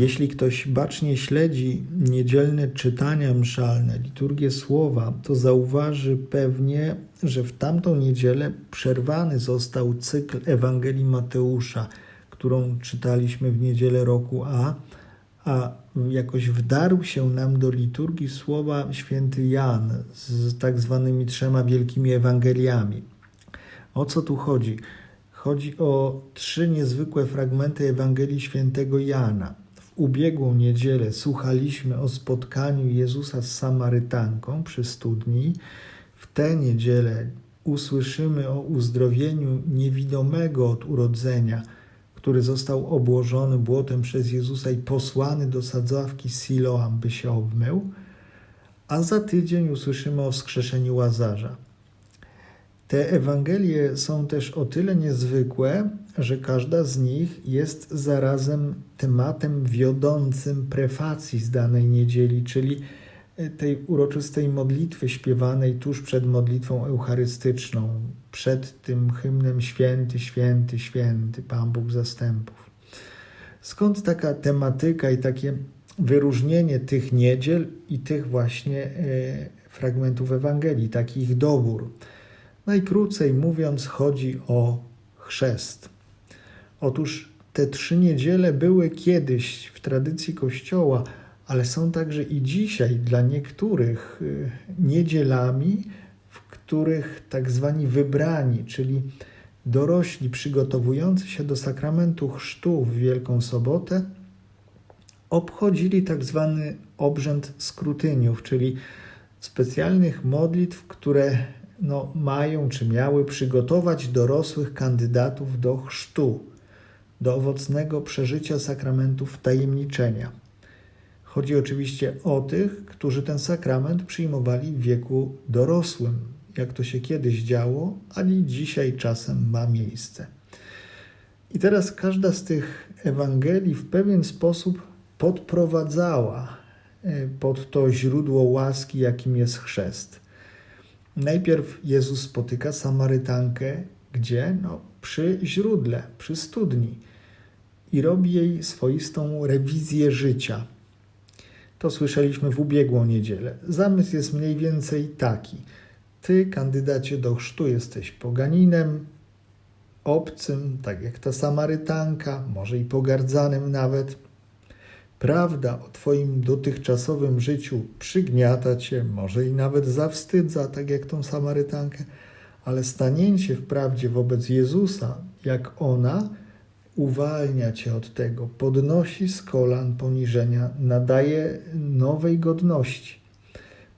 Jeśli ktoś bacznie śledzi niedzielne czytania mszalne, liturgię słowa, to zauważy pewnie, że w tamtą niedzielę przerwany został cykl Ewangelii Mateusza, którą czytaliśmy w niedzielę roku A, a jakoś wdarł się nam do liturgii słowa święty Jan z tak zwanymi trzema wielkimi Ewangeliami. O co tu chodzi? Chodzi o trzy niezwykłe fragmenty Ewangelii świętego Jana. Ubiegłą niedzielę słuchaliśmy o spotkaniu Jezusa z Samarytanką przy studni. W tę niedzielę usłyszymy o uzdrowieniu niewidomego od urodzenia, który został obłożony błotem przez Jezusa i posłany do sadzawki Siloam, by się obmył. A za tydzień usłyszymy o wskrzeszeniu Łazarza. Te Ewangelie są też o tyle niezwykłe, że każda z nich jest zarazem tematem wiodącym prefacji z danej niedzieli, czyli tej uroczystej modlitwy śpiewanej tuż przed modlitwą eucharystyczną, przed tym hymnem Święty, Święty, Święty, Pan Bóg zastępów. Skąd taka tematyka i takie wyróżnienie tych niedziel i tych właśnie e, fragmentów Ewangelii, taki ich dobór? Najkrócej mówiąc, chodzi o chrzest. Otóż te trzy niedziele były kiedyś w tradycji Kościoła, ale są także i dzisiaj dla niektórych y, niedzielami, w których tak zwani wybrani, czyli dorośli przygotowujący się do sakramentu chrztu w Wielką Sobotę, obchodzili tak zwany obrzęd skrutyniów, czyli specjalnych modlitw, które no, mają czy miały przygotować dorosłych kandydatów do chrztu, do owocnego przeżycia sakramentów tajemniczenia. Chodzi oczywiście o tych, którzy ten sakrament przyjmowali w wieku dorosłym, jak to się kiedyś działo, ani dzisiaj czasem ma miejsce. I teraz każda z tych Ewangelii w pewien sposób podprowadzała e, pod to źródło łaski, jakim jest chrzest. Najpierw Jezus spotyka Samarytankę, gdzie? No, przy źródle, przy studni i robi jej swoistą rewizję życia. To słyszeliśmy w ubiegłą niedzielę. Zamysł jest mniej więcej taki. Ty, kandydacie do chrztu, jesteś poganinem, obcym, tak jak ta Samarytanka, może i pogardzanym nawet Prawda o Twoim dotychczasowym życiu przygniata Cię, może i nawet zawstydza, tak jak tą Samarytankę, ale stanięcie w prawdzie wobec Jezusa, jak ona, uwalnia Cię od tego, podnosi z kolan poniżenia, nadaje nowej godności.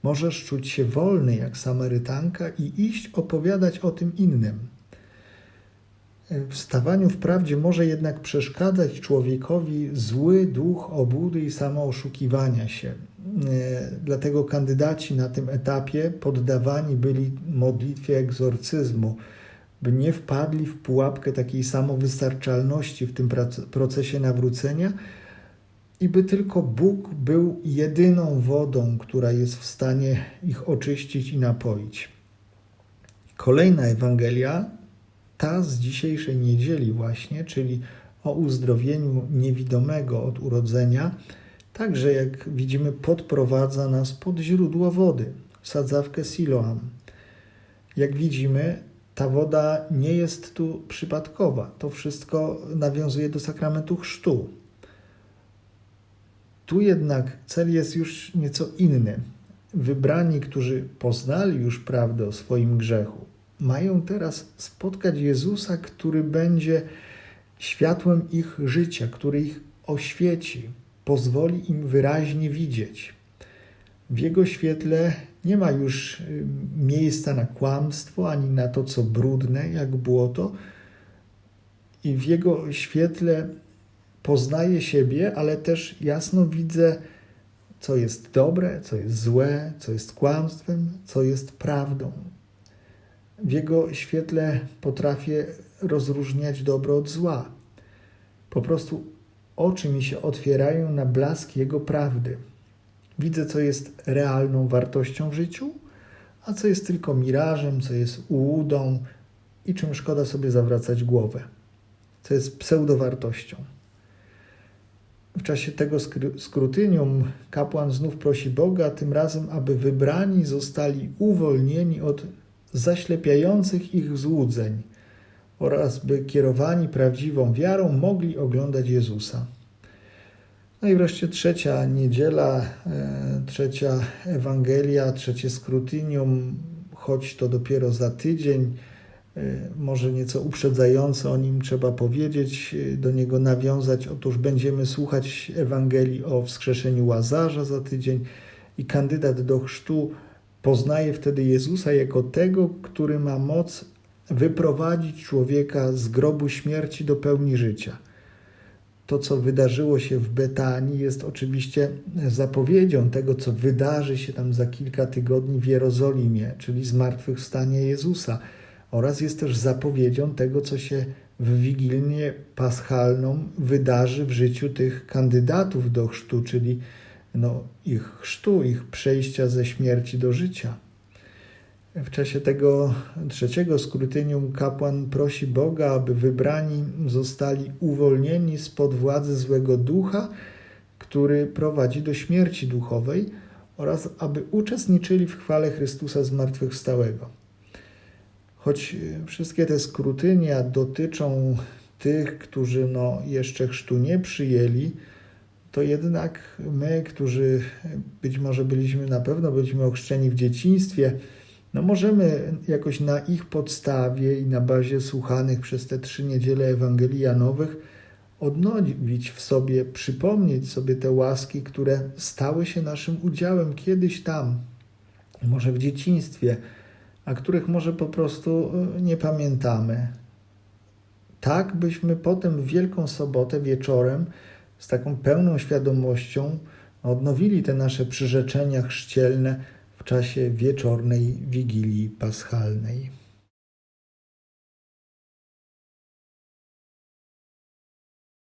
Możesz czuć się wolny jak Samarytanka i iść opowiadać o tym innym. W stawaniu w prawdzie może jednak przeszkadzać człowiekowi zły duch obłudy i samooszukiwania się. E, dlatego kandydaci na tym etapie poddawani byli modlitwie egzorcyzmu, by nie wpadli w pułapkę takiej samowystarczalności w tym procesie nawrócenia i by tylko Bóg był jedyną wodą, która jest w stanie ich oczyścić i napoić. Kolejna Ewangelia ta z dzisiejszej niedzieli właśnie, czyli o uzdrowieniu niewidomego od urodzenia, także jak widzimy podprowadza nas pod źródło wody, sadzawkę Siloam. Jak widzimy, ta woda nie jest tu przypadkowa. To wszystko nawiązuje do sakramentu chrztu. Tu jednak cel jest już nieco inny. Wybrani, którzy poznali już prawdę o swoim grzechu, mają teraz spotkać Jezusa, który będzie światłem ich życia, który ich oświeci, pozwoli im wyraźnie widzieć. W Jego świetle nie ma już y, miejsca na kłamstwo ani na to, co brudne, jak błoto, i w Jego świetle poznaję siebie, ale też jasno widzę, co jest dobre, co jest złe, co jest kłamstwem, co jest prawdą. W jego świetle potrafię rozróżniać dobro od zła. Po prostu oczy mi się otwierają na blask jego prawdy. Widzę, co jest realną wartością w życiu, a co jest tylko mirażem, co jest ułudą i czym szkoda sobie zawracać głowę, co jest pseudowartością. W czasie tego skru- skrutynium kapłan znów prosi Boga, tym razem, aby wybrani zostali uwolnieni od zaślepiających ich złudzeń oraz by kierowani prawdziwą wiarą mogli oglądać Jezusa. No i wreszcie trzecia niedziela, e, trzecia Ewangelia, trzecie skrutynium, choć to dopiero za tydzień, e, może nieco uprzedzająco o nim trzeba powiedzieć, e, do niego nawiązać. Otóż będziemy słuchać Ewangelii o wskrzeszeniu Łazarza za tydzień i kandydat do chrztu poznaje wtedy Jezusa jako tego, który ma moc wyprowadzić człowieka z grobu śmierci do pełni życia. To, co wydarzyło się w Betanii, jest oczywiście zapowiedzią tego, co wydarzy się tam za kilka tygodni w Jerozolimie, czyli zmartwychwstanie Jezusa, oraz jest też zapowiedzią tego, co się w Wigilię Paschalną wydarzy w życiu tych kandydatów do chrztu, czyli no, ich chrztu, ich przejścia ze śmierci do życia. W czasie tego trzeciego skrutynium kapłan prosi Boga, aby wybrani zostali uwolnieni spod władzy złego ducha, który prowadzi do śmierci duchowej, oraz aby uczestniczyli w chwale Chrystusa zmartwychwstałego. Choć wszystkie te skrutynia dotyczą tych, którzy no, jeszcze chrztu nie przyjęli, to jednak my, którzy być może byliśmy, na pewno byliśmy ochrzczeni w dzieciństwie, no możemy jakoś na ich podstawie i na bazie słuchanych przez te trzy niedziele Ewangelii Janowych odnowić w sobie, przypomnieć sobie te łaski, które stały się naszym udziałem kiedyś tam, może w dzieciństwie, a których może po prostu nie pamiętamy. Tak byśmy potem w Wielką Sobotę wieczorem z taką pełną świadomością odnowili te nasze przyrzeczenia chrzcielne w czasie wieczornej Wigilii Paschalnej.